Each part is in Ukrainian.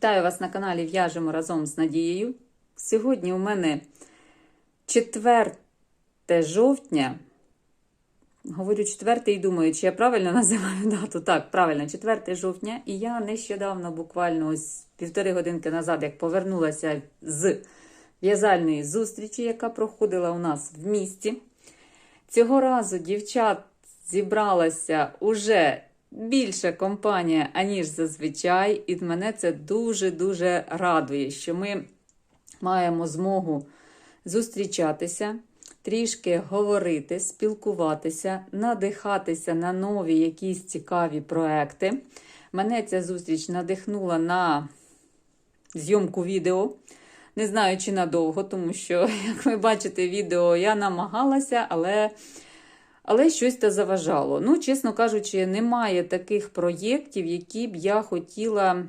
Вітаю вас на каналі В'яжемо разом з Надією. Сьогодні у мене 4 жовтня. Говорю 4 і думаю, чи я правильно називаю дату. Так, правильно, 4 жовтня. І я нещодавно, буквально ось півтори годинки назад, як повернулася з в'язальної зустрічі, яка проходила у нас в місті. Цього разу дівчат зібралася уже більша компанія, аніж зазвичай, і мене це дуже-дуже радує, що ми маємо змогу зустрічатися, трішки говорити, спілкуватися, надихатися на нові якісь цікаві проекти. Мене ця зустріч надихнула на зйомку відео. Не знаю, чи надовго, тому що, як ви бачите, відео я намагалася, але. Але щось та заважало. Ну, чесно кажучи, немає таких проєктів, які б я хотіла,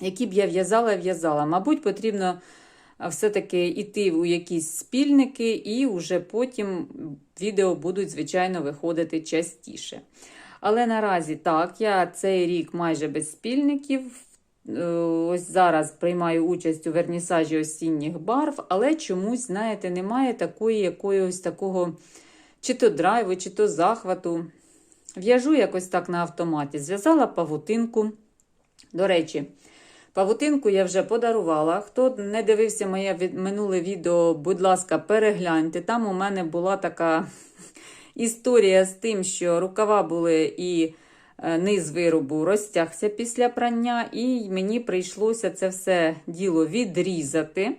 які б я в'язала в'язала. Мабуть, потрібно все-таки йти у якісь спільники, і вже потім відео будуть, звичайно, виходити частіше. Але наразі так, я цей рік майже без спільників. Ось зараз приймаю участь у вернісажі осінніх барв, але чомусь, знаєте, немає такої якогось такого чи то драйву, чи то захвату. В'яжу якось так на автоматі. Зв'язала павутинку. До речі, павутинку я вже подарувала. Хто не дивився моє минуле відео, будь ласка, перегляньте. Там у мене була така історія з тим, що рукава були і низ виробу розтягся після прання, і мені прийшлося це все діло відрізати.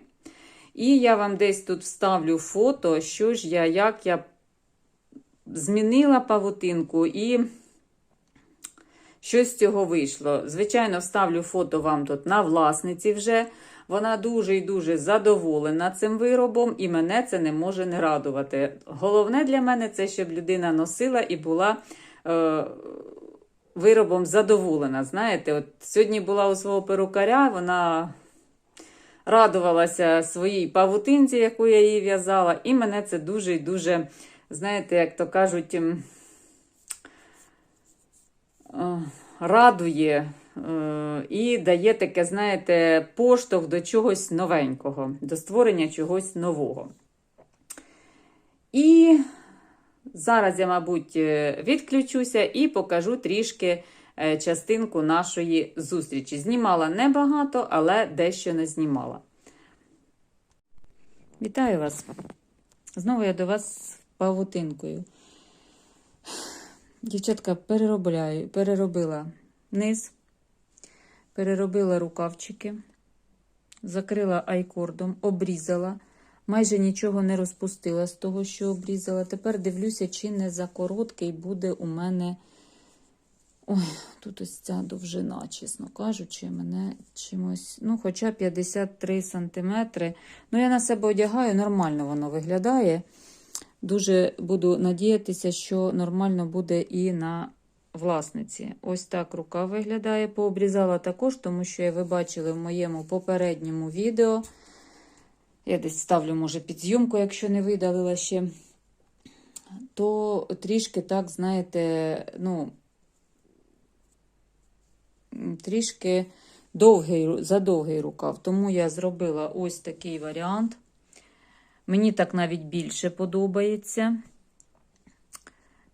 І я вам десь тут вставлю фото, що ж я, як я змінила павутинку і щось з цього вийшло. Звичайно, вставлю фото вам тут на власниці вже. Вона дуже і дуже задоволена цим виробом, і мене це не може не радувати. Головне для мене це, щоб людина носила і була е, виробом задоволена. Знаєте, от сьогодні була у свого перукаря, вона радувалася своїй павутинці, яку я їй в'язала, і мене це дуже і дуже знаєте, як то кажуть, радує і дає таке, знаєте, поштовх до чогось новенького, до створення чогось нового. І зараз я, мабуть, відключуся і покажу трішки частинку нашої зустрічі. Знімала небагато, але дещо не знімала. Вітаю вас! Знову я до вас павутинкою. Дівчатка переробляю, переробила низ, переробила рукавчики, закрила айкордом, обрізала. Майже нічого не розпустила з того, що обрізала. Тепер дивлюся, чи не за короткий буде у мене. Ой, тут ось ця довжина, чесно кажучи, мене чимось. Ну, хоча 53 сантиметри. Ну, я на себе одягаю, нормально воно виглядає. Дуже буду надіятися, що нормально буде і на власниці. Ось так рука виглядає. Пообрізала також, тому що, ви бачили в моєму попередньому відео. Я десь ставлю, може, під зйомку, якщо не видалила ще. То трішки, так, знаєте, ну, трішки довгий, задовгий рукав. Тому я зробила ось такий варіант. Мені так навіть більше подобається.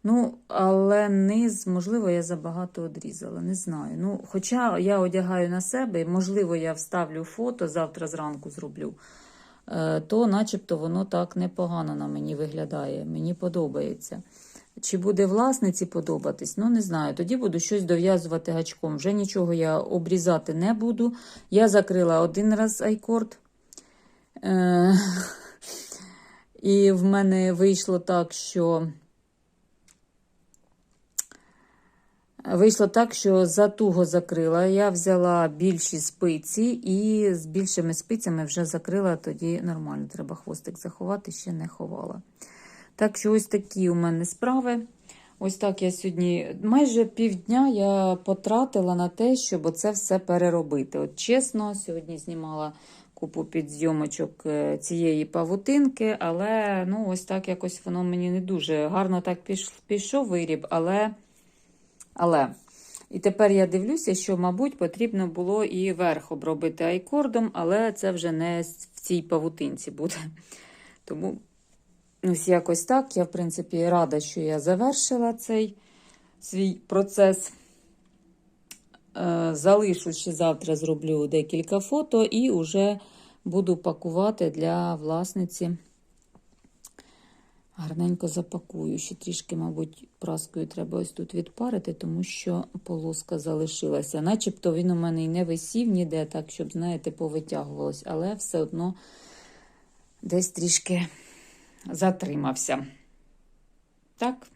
Ну, але низ, можливо, я забагато одрізала, не знаю. Ну, Хоча я одягаю на себе, можливо, я вставлю фото, завтра зранку зроблю, е, то начебто воно так непогано на мені виглядає. Мені подобається. Чи буде власниці подобатись? Ну, не знаю. Тоді буду щось дов'язувати гачком. Вже нічого я обрізати не буду. Я закрила один раз айкорд. Е і в мене вийшло так, що вийшло так, що затуго закрила. Я взяла більші спиці і з більшими спицями вже закрила, тоді нормально. Треба хвостик заховати, ще не ховала. Так що, ось такі у мене справи. Ось так я сьогодні майже півдня я потратила на те, щоб це все переробити. От чесно, сьогодні знімала купу підзйомочок е, цієї павутинки, але ну, ось так якось воно мені не дуже гарно так пішов виріб, але. але І тепер я дивлюся, що, мабуть, потрібно було і верх обробити айкордом, але це вже не в цій павутинці буде. Тому ось якось так. Я, в принципі, рада, що я завершила цей свій процес. Е, Залишу ще завтра зроблю декілька фото і вже буду пакувати для власниці. Гарненько запакую. Ще трішки, мабуть, праскою треба ось тут відпарити, тому що полоска залишилася. Начебто він у мене і не висів ніде, так, щоб, знаєте, повитягувалось, але все одно десь трішки затримався. Так,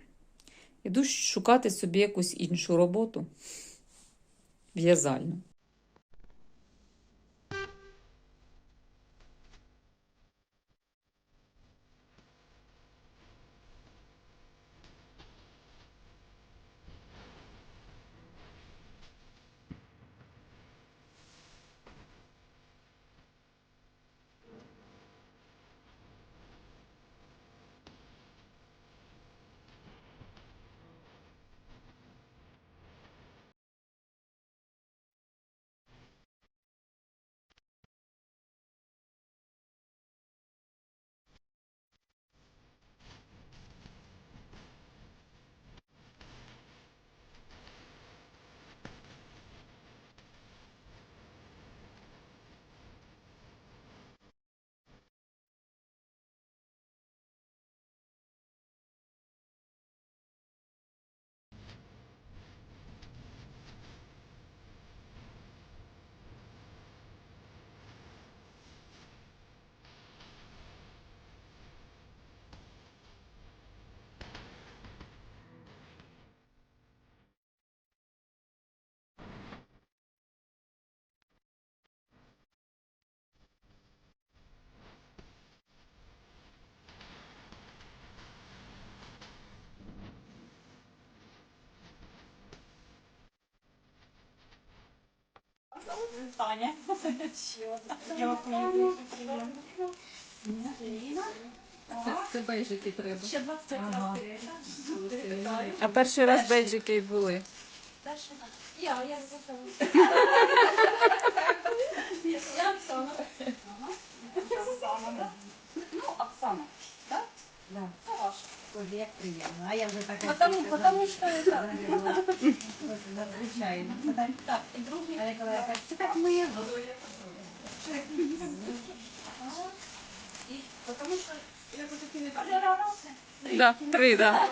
іду шукати собі якусь іншу роботу в'язальну. Таня. Дякую. Це бейжики треба. Ще 20 років. А перший раз бейджики були. Я, я запитала. Я Оксана. Оксана. Ну, Оксана. Так? Да. Це ваше. Боже, як приємно. А я вже така. Потому, потому що это... Звичайно. Так, і другий. А я коли я кажу, це так мило. І потому що я буду тобі толерантна. Да, три, да.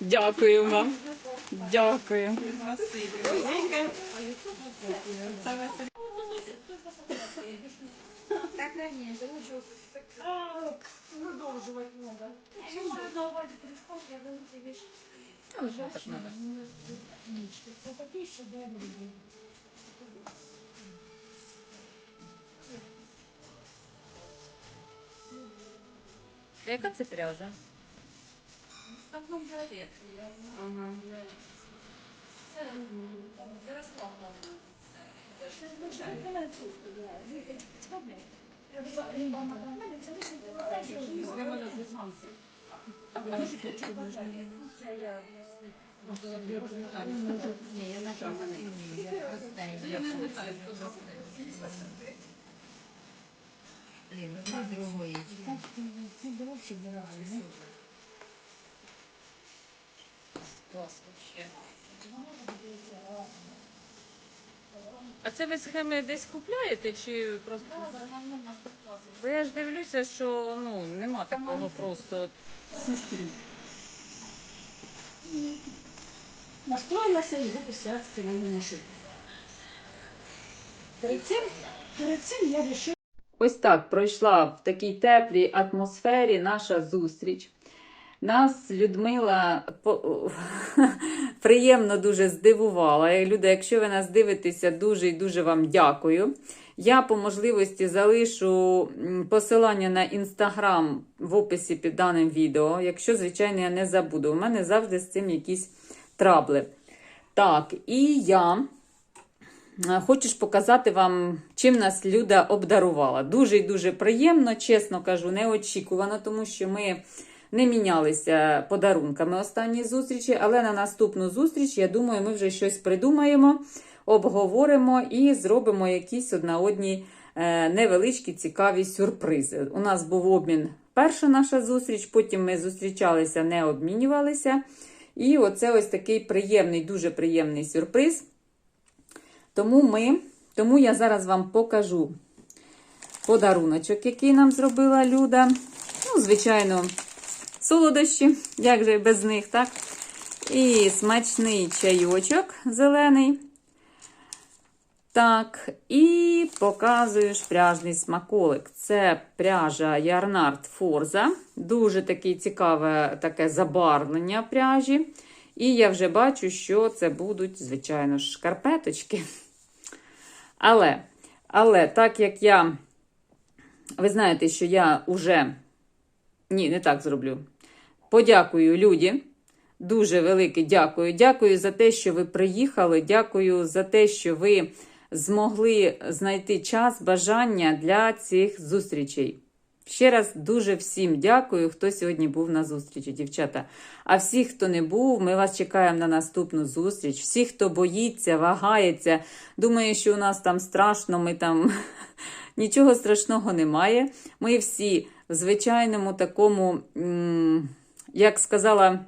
Дякую вам. Дякую. Так, конечно. Продовжувати треба. Я маю на увазі прийшов, я даю тобі ж. Так надо. Це такий шедевр. Яка це пряжа? Так, ну, привіт. Ага. Це зараз плавно. Це. Ні, я на чому не вмію. Я простенько. Блін, ну, другої. А це ви схеми десь купляєте чи просто? Бо я ж дивлюся, що ну нема такого просто. Настроїлася і буду на мене шити. Перед цим, перед цим я вирішила. Ось так пройшла в такій теплій атмосфері наша зустріч. Нас Людмила приємно дуже здивувала. Люди, якщо ви нас дивитеся, дуже і дуже вам дякую. Я по можливості залишу посилання на інстаграм в описі під даним відео. Якщо, звичайно, я не забуду. У мене завжди з цим якісь трабли. Так, і я. Е, Хочу показати вам, чим нас Люда обдарувала. Дуже і дуже приємно, чесно кажу, неочікувано, тому що ми не мінялися подарунками останні зустрічі, але на наступну зустріч, я думаю, ми вже щось придумаємо, обговоримо і зробимо якісь одна одній е, невеличкі цікаві сюрпризи. У нас був обмін перша наша зустріч, потім ми зустрічалися, не обмінювалися. І оце ось такий приємний, дуже приємний сюрприз. Тому ми, тому я зараз вам покажу подаруночок, який нам зробила Люда. Ну, звичайно, солодощі, як же без них, так? І смачний чайочок зелений. Так, і показую пряжний смаколик. Це пряжа Ярнард Форза. Дуже таке цікаве таке забарвлення пряжі. І я вже бачу, що це будуть, звичайно шкарпеточки. Але, але так як я, ви знаєте, що я уже, ні, не так зроблю. Подякую Люді. Дуже велике дякую. Дякую за те, що ви приїхали. Дякую за те, що ви змогли знайти час, бажання для цих зустрічей. Ще раз дуже всім дякую, хто сьогодні був на зустрічі, дівчата. А всі, хто не був, ми вас чекаємо на наступну зустріч. Всі, хто боїться, вагається, думає, що у нас там страшно, ми там нічого страшного немає. Ми всі в звичайному такому, м, як сказала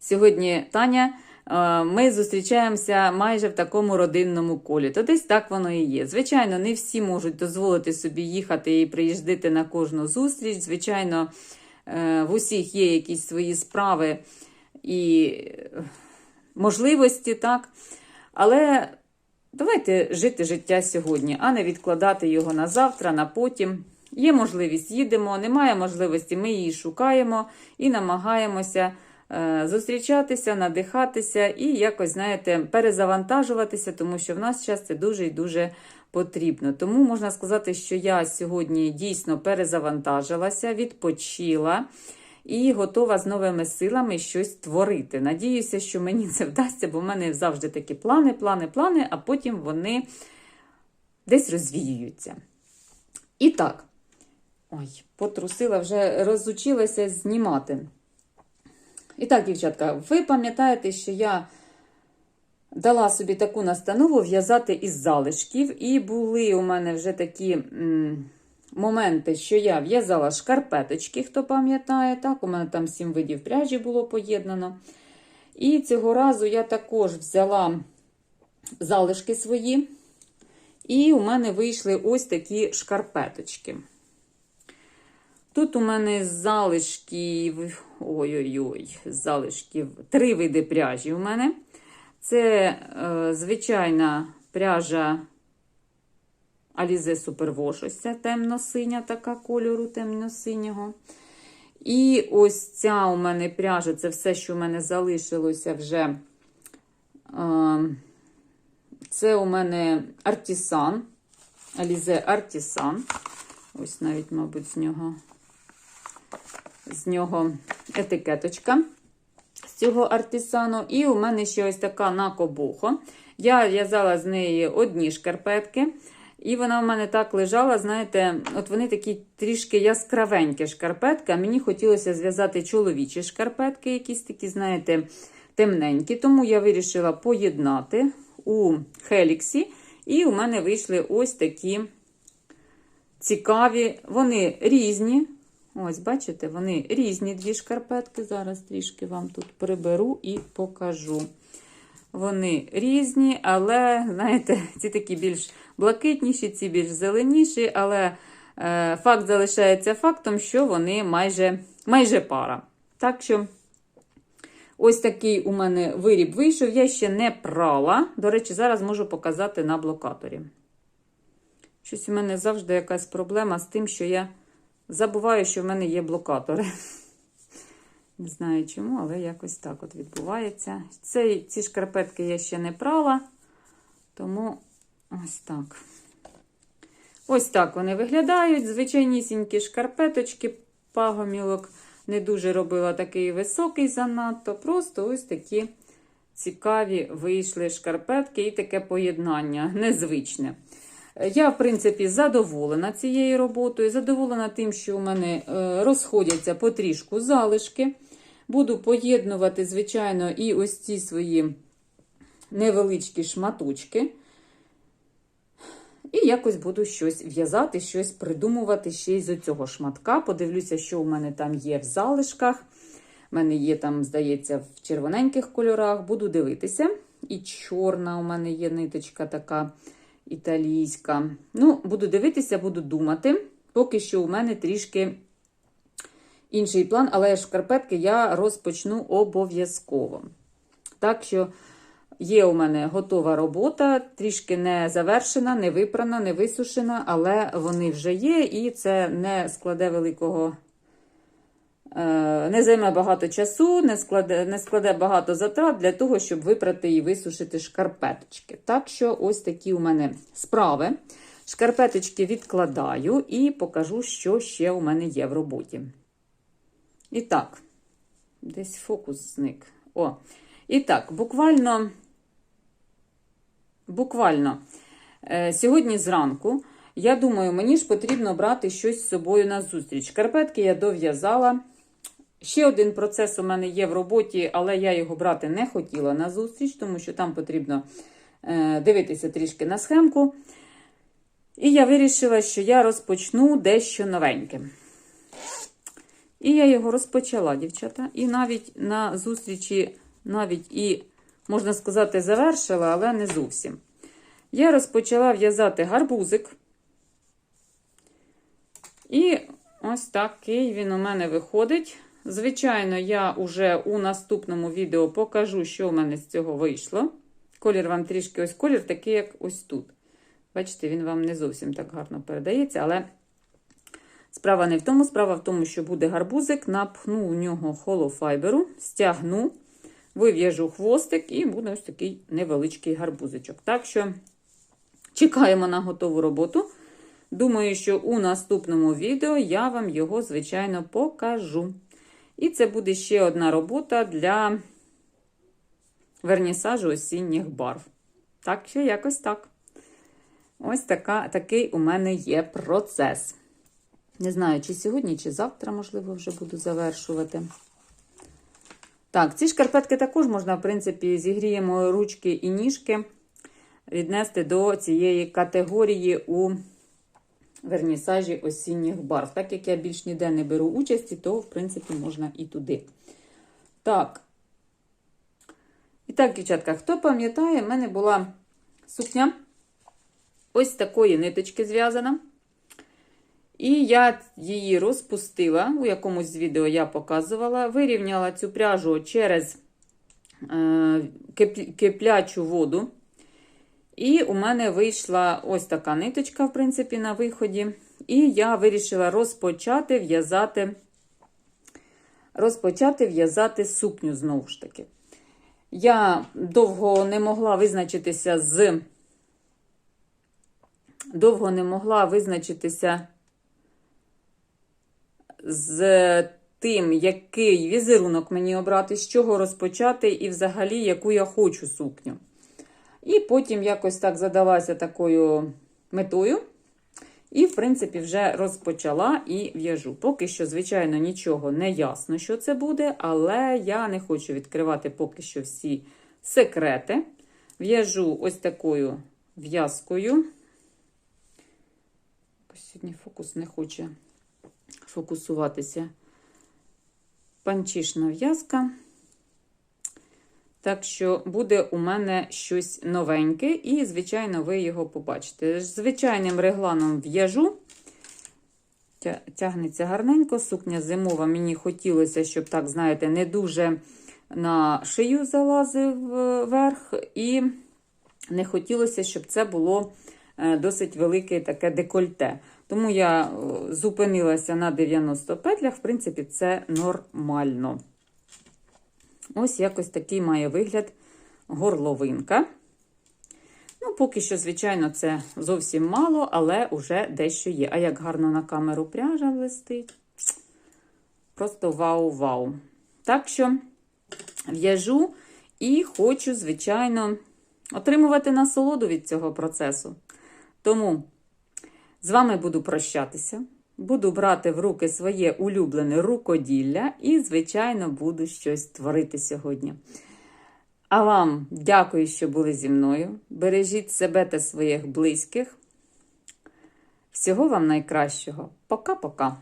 сьогодні Таня. е, Ми зустрічаємося майже в такому родинному колі. То десь так воно і є. Звичайно, не всі можуть дозволити собі їхати і приїжджати на кожну зустріч. Звичайно, е, в усіх є якісь свої справи і е, можливості, так. Але давайте жити життя сьогодні, а не відкладати його на завтра, на потім. Є можливість, їдемо, немає можливості, ми її шукаємо і намагаємося е, зустрічатися, надихатися і якось, знаєте, перезавантажуватися, тому що в нас час це дуже і дуже потрібно. Тому можна сказати, що я сьогодні дійсно перезавантажилася, відпочила і готова з новими силами щось творити. Надіюся, що мені це вдасться, бо в мене завжди такі плани, плани, плани, а потім вони десь розвіюються. І так, ой, потрусила, вже розучилася знімати. І так, дівчатка, ви пам'ятаєте, що я дала собі таку настанову в'язати із залишків, і були у мене вже такі м, моменти, що я в'язала шкарпеточки, хто пам'ятає, так, у мене там сім видів пряжі було поєднано. І цього разу я також взяла залишки свої, і у мене вийшли ось такі шкарпеточки. Тут у мене залишків, ой-ой-ой, залишків, три види пряжі у мене. Це е, звичайна пряжа Alize Superwash, ось ця темно-синя така кольору темно-синього. І ось ця у мене пряжа, це все, що у мене залишилося вже. Е, це у мене Артісан, Alize Артісан. Ось навіть, мабуть, з нього, з нього етикеточка з цього артисану. І у мене ще ось така накобухо. Я в'язала з неї одні шкарпетки. І вона в мене так лежала, знаєте, от вони такі трішки яскравенькі шкарпетки. А мені хотілося зв'язати чоловічі шкарпетки, якісь такі, знаєте, темненькі. Тому я вирішила поєднати у Хеліксі. І у мене вийшли ось такі цікаві. Вони різні. Ось, бачите, вони різні дві шкарпетки. Зараз трішки вам тут приберу і покажу. Вони різні, але, знаєте, ці такі більш блакитніші, ці більш зеленіші, але е, факт залишається фактом, що вони майже, майже пара. Так що, ось такий у мене виріб вийшов. Я ще не прала. До речі, зараз можу показати на блокаторі. Щось у мене завжди якась проблема з тим, що я забуваю, що в мене є блокатори. Не знаю чому, але якось так от відбувається. Це, ці шкарпетки я ще не прала, тому ось так. Ось так вони виглядають. Звичайнісінькі шкарпеточки, пагомілок не дуже робила такий високий занадто. Просто ось такі цікаві вийшли шкарпетки і таке поєднання незвичне. Я, в принципі, задоволена цією роботою, задоволена тим, що у мене е, розходяться потрішку залишки. Буду поєднувати, звичайно, і ось ці свої невеличкі шматочки. І якось буду щось в'язати, щось придумувати ще й з цього шматка. Подивлюся, що у мене там є в залишках. У мене є там, здається, в червоненьких кольорах. Буду дивитися. І чорна у мене є ниточка така італійська. Ну, буду дивитися, буду думати. Поки що у мене трішки інший план, але шкарпетки я розпочну обов'язково. Так що є у мене готова робота, трішки не завершена, не випрана, не висушена, але вони вже є, і це не складе великого. Е, Не займе багато часу, не складе, не складе багато затрат для того, щоб випрати і висушити шкарпеточки. Так що, ось такі у мене справи. Шкарпеточки відкладаю і покажу, що ще у мене є в роботі. І так, десь фокус зник. О, і так, буквально, буквально е, сьогодні зранку, я думаю, мені ж потрібно брати щось з собою на зустріч. Шкарпетки я дов'язала. Ще один процес у мене є в роботі, але я його брати не хотіла на зустріч, тому що там потрібно е, дивитися трішки на схемку. І я вирішила, що я розпочну дещо новеньке. І я його розпочала, дівчата. І навіть на зустрічі, навіть і, можна сказати, завершила, але не зовсім. Я розпочала в'язати гарбузик. І ось такий він у мене виходить. Звичайно, я уже у наступному відео покажу, що в мене з цього вийшло. Колір вам трішки ось колір, такий, як ось тут. Бачите, він вам не зовсім так гарно передається, але справа не в тому. Справа в тому, що буде гарбузик, напхну у нього холофайберу, стягну, вив'яжу хвостик і буде ось такий невеличкий гарбузичок. Так що чекаємо на готову роботу. Думаю, що у наступному відео я вам його, звичайно, покажу. І це буде ще одна робота для вернісажу осінніх барв. Так що, якось так. Ось така, такий у мене є процес. Не знаю, чи сьогодні, чи завтра, можливо, вже буду завершувати. Так, ці шкарпетки також можна, в принципі, зігріємо ручки і ніжки, віднести до цієї категорії у вернісажі осінніх барв. Так як я більш ніде не беру участі, то, в принципі, можна і туди. Так. І так, дівчатка, хто пам'ятає, в мене була сукня ось такої ниточки зв'язана. І я її розпустила, у якомусь з відео я показувала, вирівняла цю пряжу через е, кип, киплячу воду. І у мене вийшла ось така ниточка, в принципі, на виході. І я вирішила розпочати в'язати розпочати в'язати сукню знову ж таки. Я довго не могла визначитися з довго не могла визначитися з тим, який візерунок мені обрати, з чого розпочати, і взагалі, яку я хочу сукню. І потім якось так задалася такою метою. І, в принципі, вже розпочала і в'яжу. Поки що, звичайно, нічого не ясно, що це буде, але я не хочу відкривати поки що всі секрети. В'яжу ось такою в'язкою. Сьогодні фокус не хоче фокусуватися. Панчішна в'язка. Так що буде у мене щось новеньке, і, звичайно, ви його побачите. Звичайним регланом в'яжу, тягнеться гарненько, сукня зимова. Мені хотілося, щоб, так, знаєте, не дуже на шию залазив верх, і не хотілося, щоб це було досить велике таке декольте. Тому я зупинилася на 90 петлях, в принципі, це нормально. Ось якось такий має вигляд горловинка. Ну, поки що, звичайно, це зовсім мало, але вже дещо є. А як гарно на камеру пряжа блистить. Просто вау-вау. Так що в'яжу і хочу, звичайно, отримувати насолоду від цього процесу. Тому з вами буду прощатися. Буду брати в руки своє улюблене рукоділля і, звичайно, буду щось творити сьогодні. А вам дякую, що були зі мною. Бережіть себе та своїх близьких. Всього вам найкращого. Пока-пока.